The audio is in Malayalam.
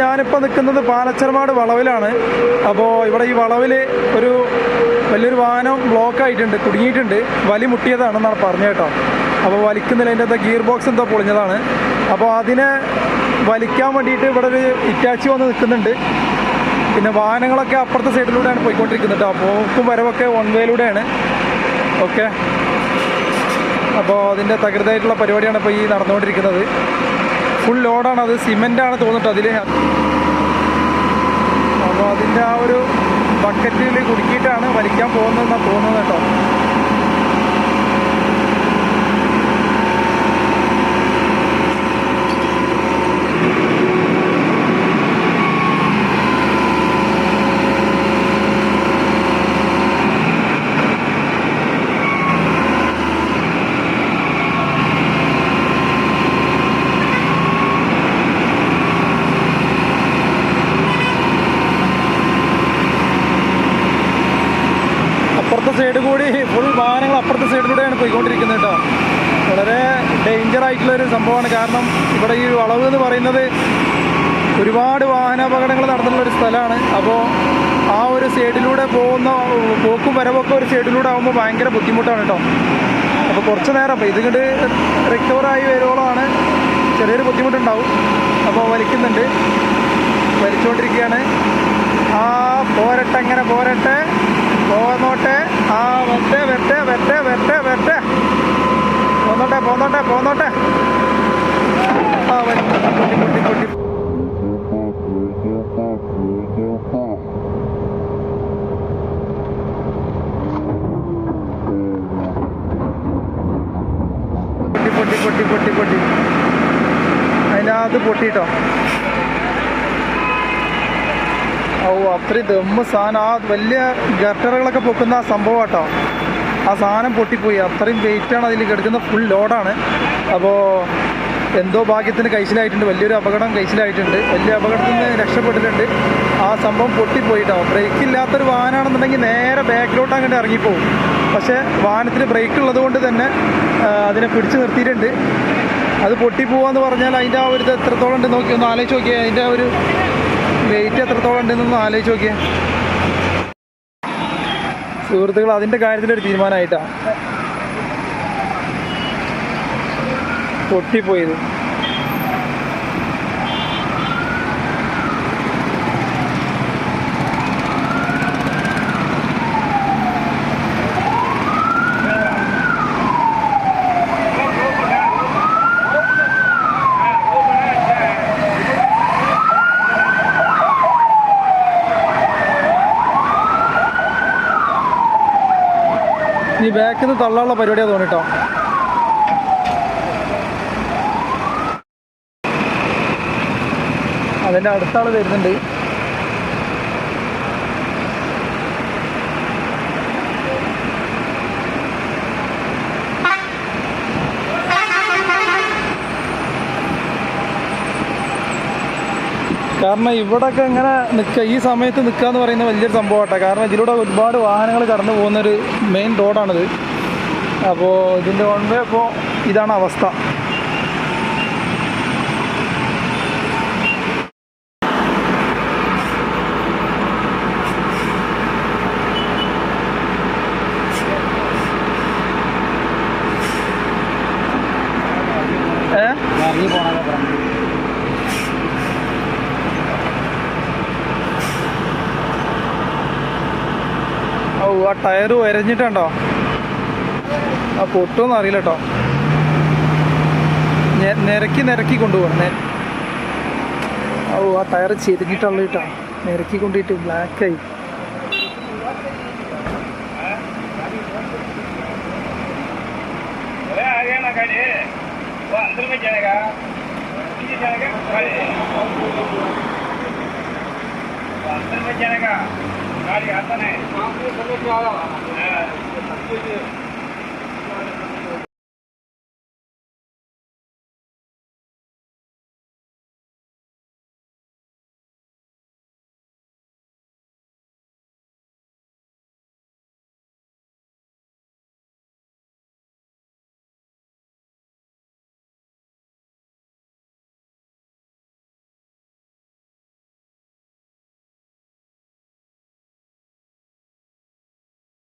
ഞാനിപ്പോൾ നിൽക്കുന്നത് പാലച്ചർമാട് വളവിലാണ്. അപ്പോൾ ഇവിടെ ഈ വളവിൽ ഒരു വലിയൊരു വാഹനം ബ്ലോക്ക് ആയിട്ടുണ്ട് കുടുങ്ങിയിട്ടുണ്ട്. വലി മുട്ടിയതാണെന്നാണ് പറഞ്ഞത് കേട്ടോ. അപ്പോൾ വലിക്കുന്നില്ല അതിന്റെ എന്താ ഗിയർ ബോക്സ് എന്തോ പൊളിഞ്ഞതാണ്. അപ്പോൾ അതിനെ വലിക്കാൻ വേണ്ടിയിട്ട് ഇവിടെ ഒരു ഇറ്റാച്ചി വന്ന് നിൽക്കുന്നുണ്ട്. പിന്നെ വാഹനങ്ങളൊക്കെ അപ്പുറത്തെ സൈഡിലൂടെയാണ് പോയിക്കൊണ്ടിരിക്കുന്നത് കേട്ടോ. പോക്കും വരവൊക്കെ വൺ വേയിലൂടെയാണ് ഓക്കെ അപ്പോൾ അതിന്റെ തകൃതായിട്ടുള്ള പരിപാടിയാണ് ഇപ്പോൾ ഈ നടന്നുകൊണ്ടിരിക്കുന്നത്. ഫുൾ ലോഡാണ് അത് സിമെന്റാണ് തോന്നിട്ട് അതിൽ അപ്പോൾ അതിന്റെ ആ ഒരു ബക്കറ്റിൽ കുടുക്കിയിട്ടാണ് വലിക്കാൻ പോകുന്നതെന്നാണ് തോന്നുന്നത് കേട്ടോ അപ്പുറത്തെ സൈഡ് കൂടി ഫുൾ വാഹനങ്ങൾ അപ്പുറത്തെ സൈഡിലൂടെയാണ് പോയിക്കൊണ്ടിരിക്കുന്നത് കേട്ടോ. വളരെ ഡേഞ്ചർ ആയിട്ടുള്ളൊരു സംഭവമാണ്. കാരണം ഇവിടെ ഈ വളവ് എന്ന് പറയുന്നത് ഒരുപാട് വാഹനാപകടങ്ങൾ നടന്നിട്ടുള്ള ഒരു സ്ഥലമാണ്. അപ്പോൾ ആ ഒരു സൈഡിലൂടെ പോകുന്ന പോക്കും വരവൊക്കെ ഒരു സൈഡിലൂടെ ആകുമ്പോൾ ഭയങ്കര ബുദ്ധിമുട്ടാണ് കേട്ടോ. അപ്പോൾ കുറച്ച് നേരം അപ്പോൾ ഇതുകൊണ്ട് റിക്കവറായി വരുവോളമാണ്. ചെറിയൊരു ബുദ്ധിമുട്ടുണ്ടാവും. അപ്പോൾ വലിക്കുന്നുണ്ട്. വലിച്ചുകൊണ്ടിരിക്കുകയാണ് ആ പോരട്ടെ അങ്ങനെ പോരട്ടെ. പോന്നോട്ടെ. ആ വെറ്റെ വെറ്റെ വെറ്റെ വെറ്റെ വെറ്റെ പോന്നോട്ടെ പോന്നോട്ടെ പോന്നോട്ടെ. പൊട്ടി പൊട്ടി പൊട്ടി പൊട്ടി. അതിന്റെ പൊട്ടിട്ടോ? ഓ അത്രയും ദമ്മ് സാധനം. ആ വലിയ ഗട്ടറുകളൊക്കെ പൊക്കുന്ന ആ സംഭവം കേട്ടോ ആ സാധനം പൊട്ടിപ്പോയി. അത്രയും വെയിറ്റാണ് അതിൽ കിടക്കുന്ന ഫുൾ ലോഡാണ് അപ്പോൾ എന്തോ ഭാഗ്യത്തിന് കഴിച്ചിലായിട്ടുണ്ട് വലിയൊരു അപകടം കഴിച്ചിലായിട്ടുണ്ട് വലിയ അപകടത്തിൽ നിന്ന് രക്ഷപ്പെട്ടിട്ടുണ്ട്. ആ സംഭവം പൊട്ടിപ്പോയിട്ടോ ബ്രേക്ക് ഇല്ലാത്തൊരു വാഹനമാണെന്നുണ്ടെങ്കിൽ നേരെ ബാക്കിലോട്ട് അങ്ങോട്ട് ഇറങ്ങിപ്പോവും. പക്ഷേ വാഹനത്തിന് ബ്രേക്ക് ഉള്ളത് കൊണ്ട് തന്നെ അതിനെ പിടിച്ചു നിർത്തിയിട്ടുണ്ട്. അത് പൊട്ടിപ്പോവാന്ന് പറഞ്ഞാൽ അതിന്റെ ആ ഒരു ഇത് എത്രത്തോളം ഉണ്ട് നോക്കി ഒന്ന് ആലോചിച്ച് നോക്കിയാൽ അതിന്റെ ഒരു വെയിറ്റ് എത്രത്തോളം ഉണ്ടെന്നൊന്ന് ആലോചിച്ച് നോക്കിയേ. സുഹൃത്തുക്കൾ അതിന്റെ കാര്യത്തിലൊരു തീരുമാനമായിട്ടാണ് പൊട്ടിപ്പോയത് ഈ ബാക്കിൽ നിന്ന് തള്ളാനുള്ള പരിപാടിയാണ് തോന്നിട്ടോ അതിന്റെ അടുത്താൾ വരുന്നുണ്ട്. കാരണം ഇവിടെയൊക്കെ ഇങ്ങനെ നിൽക്കുക ഈ സമയത്ത് നിൽക്കുക എന്ന് പറയുന്നത് വലിയൊരു സംഭവമാട്ടെ. കാരണം ഇതിലൂടെ ഒരുപാട് വാഹനങ്ങൾ കടന്നു പോകുന്നൊരു മെയിൻ റോഡാണിത് അപ്പോൾ ഇതിന്റെ വൺവേ അപ്പോൾ ഇതാണ് അവസ്ഥ ഏ ഇറങ്ങി പോണൊക്കെ പറഞ്ഞു ഓ ആ ടയർ വരഞ്ഞിട്ടുണ്ടോ ആ പൊട്ടുമെന്ന് അറിയില്ല കേട്ടോ ഞെ- നിരക്കി നിരക്കി കൊണ്ടുപോകണം നേ ഓ ആ ടയർ ചെരിഞ്ഞിട്ടുള്ള കേട്ടോ നിരക്കി കൊണ്ടിട്ട് ബ്ലാക്കായി अरे आ गया ना गाड़ी वो अंदर में जाएगा पीछे जाएगा गाड़ी वो अंदर में जाएगा ગાડી હતા ને